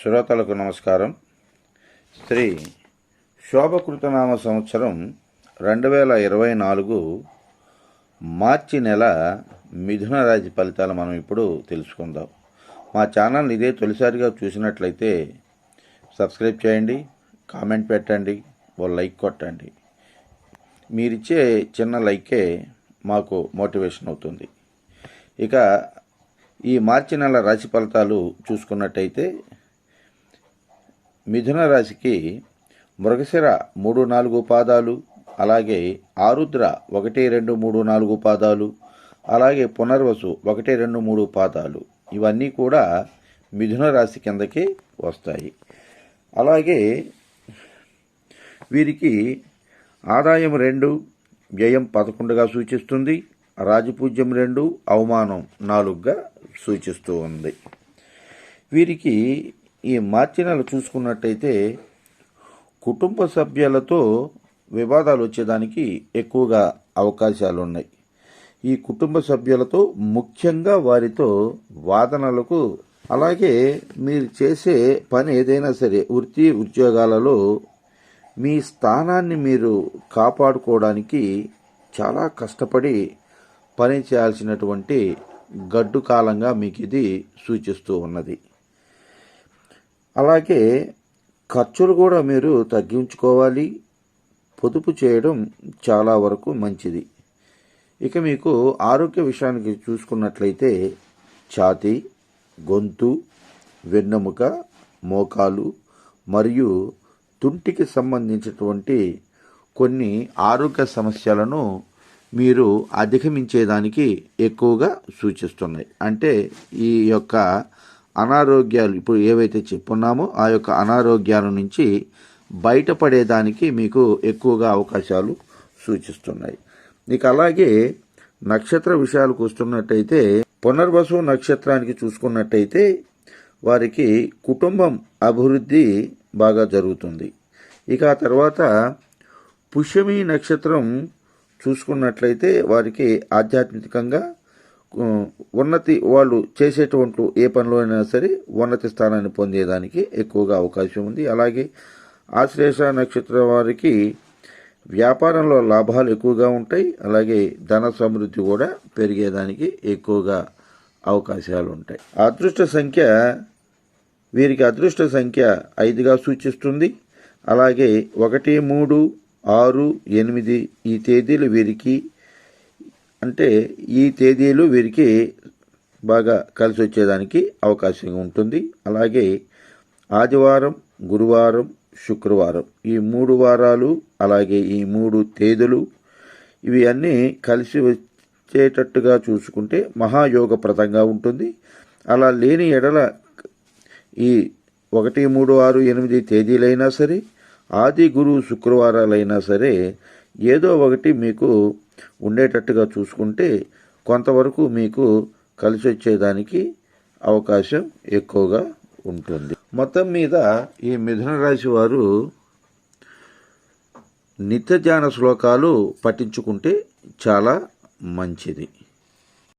శ్రోతలకు నమస్కారం. శ్రీ శోభకృతనామ సంవత్సరం రెండు వేల ఇరవై నాలుగు మార్చి నెల మిథున రాశి ఫలితాలు మనం ఇప్పుడు తెలుసుకుందాం. మా ఛానల్ ఇదే తొలిసారిగా చూసినట్లయితే సబ్స్క్రైబ్ చేయండి కామెంట్ పెట్టండి ఓ లైక్ కొట్టండి. మీరిచ్చే చిన్న లైకే మాకు మోటివేషన్ అవుతుంది. ఇక ఈ మార్చి నెల రాశి ఫలితాలు చూసుకున్నట్టయితే మిథున రాశికి మృగశిర మూడు నాలుగు పాదాలు అలాగే ఆరుద్ర ఒకటి రెండు మూడు నాలుగు పాదాలు అలాగే పునర్వసు ఒకటి రెండు మూడు పాదాలు. ఇవన్నీ కూడా మిథున రాశి కిందకి వస్తాయి. అలాగే వీరికి ఆదాయం రెండు వ్యయం పదకొండుగా సూచిస్తుంది. రాజపూజ్యం రెండు అవమానం నాలుగుగా సూచిస్తూ ఉంది. వీరికి ఈ మార్చి నెల చూసుకున్నట్టయితే కుటుంబ సభ్యులతో వివాదాలు వచ్చేదానికి ఎక్కువగా అవకాశాలు ఉన్నాయి ఈ కుటుంబ సభ్యులతో ముఖ్యంగా వారితో వాదనలకు అలాగే మీరు చేసే పని ఏదైనా సరే వృత్తి ఉద్యోగాలలో మీ స్థానాన్ని మీరు కాపాడుకోవడానికి చాలా కష్టపడి పని చేయాల్సినటువంటి గడ్డు కాలంగా మీకు ఇది సూచిస్తూ ఉన్నది. అలాగే ఖర్చులు కూడా మీరు తగ్గించుకోవాలి. పొదుపు చేయడం చాలా వరకు మంచిది. ఇక మీకు ఆరోగ్య విషయానికి చూసుకున్నట్లయితే ఛాతీ గొంతు వెన్నెముక మోకాలు మరియు తుంటికి సంబంధించినటువంటి కొన్ని ఆరోగ్య సమస్యలను మీరు అధిగమించేదానికి ఎక్కువగా సూచిస్తున్నాయి. అంటే ఈ యొక్క అనారోగ్యాలు ఇప్పుడు ఏవైతే చెప్పున్నామో ఆ యొక్క అనారోగ్యాల నుంచి బయటపడేదానికి మీకు ఎక్కువగా అవకాశాలు సూచిస్తున్నాయి. ఇక అలాగే నక్షత్ర విషయాలకు వస్తున్నట్టయితే పునర్వసు నక్షత్రానికి చూసుకున్నట్టయితే వారికి కుటుంబం అభివృద్ధి బాగా జరుగుతుంది. ఇక ఆ తర్వాత పుష్యమి నక్షత్రం చూసుకున్నట్లయితే వారికి ఆధ్యాత్మికంగా ఉన్నతి వాళ్ళు చేసేటువంటి ఏ పనిలో అయినా సరే ఉన్నతి స్థానాన్ని పొందేదానికి ఎక్కువగా అవకాశం ఉంది. అలాగే ఆశ్లేష నక్షత్రం వారికి వ్యాపారంలో లాభాలు ఎక్కువగా ఉంటాయి. అలాగే ధన సమృద్ధి కూడా పెరిగేదానికి ఎక్కువగా అవకాశాలు ఉంటాయి. అదృష్ట సంఖ్య వీరికి అదృష్ట సంఖ్య ఐదుగా సూచిస్తుంది. అలాగే ఒకటి మూడు ఆరు ఎనిమిది ఈ తేదీలు వీరికి అంటే ఈ తేదీలు వీరికి బాగా కలిసి వచ్చేదానికి అవకాశం ఉంటుంది. అలాగే ఆదివారం గురువారం శుక్రవారం ఈ మూడు వారాలు అలాగే ఈ మూడు తేదీలు ఇవి అన్నీ కలిసి వచ్చేటట్టుగా చూసుకుంటే మహాయోగప్రదంగా ఉంటుంది. అలా లేని ఎడల ఈ ఒకటి మూడు ఆరు ఎనిమిది తేదీలైనా సరే ఆది గురు శుక్రవారాలైనా సరే ఏదో ఒకటి మీకు ఉండేటట్టుగా చూసుకుంటే కొంతవరకు మీకు కలిసి వచ్చేదానికి అవకాశం ఎక్కువగా ఉంటుంది. మొత్తం మీద ఈ మిథున రాశి వారు నిత్యధ్యాన శ్లోకాలు పఠించుకుంటే చాలా మంచిది.